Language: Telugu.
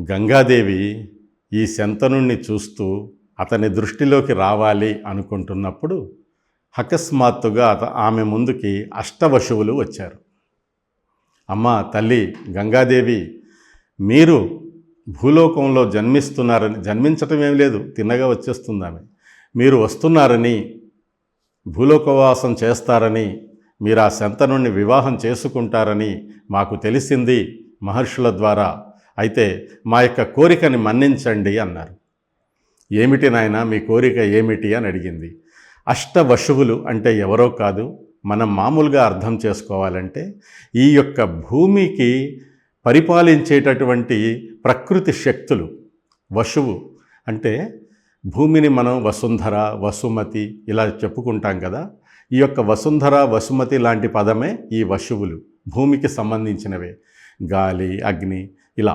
గంగాదేవి ఈ శంతనుణ్ణి చూస్తూ అతని దృష్టిలోకి రావాలి అనుకుంటున్నప్పుడు అకస్మాత్తుగా అత ఆమె ముందుకి అష్టవశువులు వచ్చారు. అమ్మ తల్లి గంగాదేవి మీరు భూలోకంలో జన్మిస్తున్నారని జన్మించటం ఏం లేదు తిన్నగా వచ్చేస్తుంది ఆమె. మీరు వస్తున్నారని భూలోకవాసం చేస్తారని మీరు ఆ శంతనుణ్ణి వివాహం చేసుకుంటారని మాకు తెలిసింది మహర్షుల ద్వారా. అయితే మా యొక్క కోరికని మన్నించండి అన్నారు. ఏమిటి నాయన మీ కోరిక ఏమిటి అని అడిగింది. అష్టవశువులు అంటే ఎవరో కాదు మనం మామూలుగా అర్థం చేసుకోవాలంటే ఈ యొక్క భూమికి పరిపాలించేటటువంటి ప్రకృతి శక్తులు వశువు అంటే భూమిని మనం వసుంధర వసుమతి ఇలా చెప్పుకుంటాం కదా ఈ యొక్క వసుంధర వసుమతి లాంటి పదమే ఈ వశువులు భూమికి సంబంధించినవే. గాలి అగ్ని ఇలా